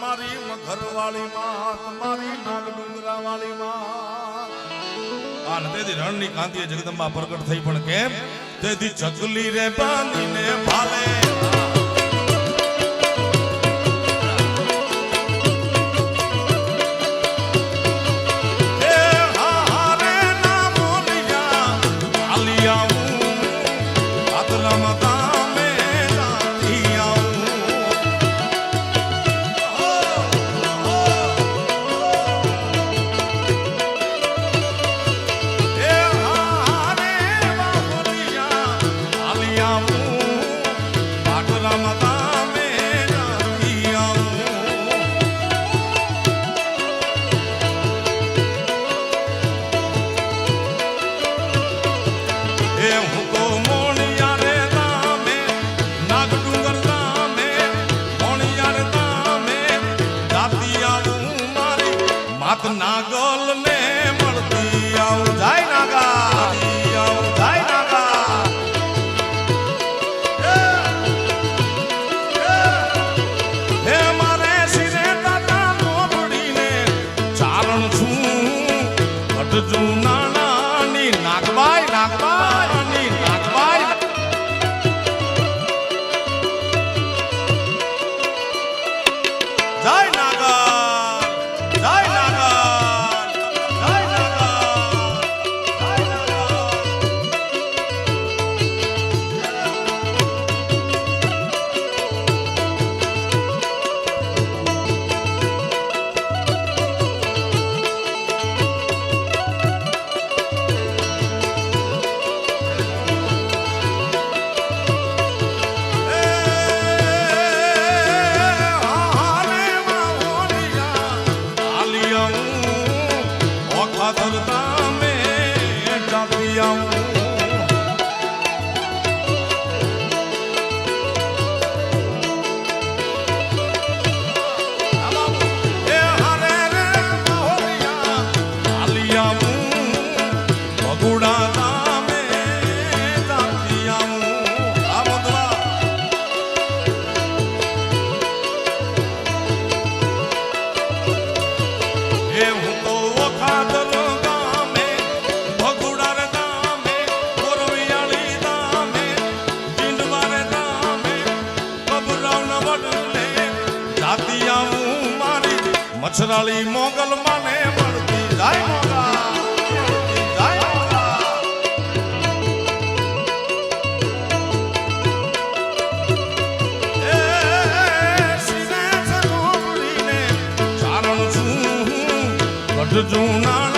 મારી ઘરવાળી માત મારી નાગ ડુંગરા વાળી માત આ તેથી રણની કાંતિએ જગદંબા પ્રગટ થઈ, પણ કેમ? તેથી ચકલી રે બાંધીને ભાલે. નાગલ ને મળતી આવું. જાય નાગા આવું. જાય નાગા. મારે સિરે તાતા ચારણ છું ભટજુ નાનાની કબરાવ દાતિયા હું મારી મચ્છરાળી મોગલ માને મળતી. જાય મોગા મળતી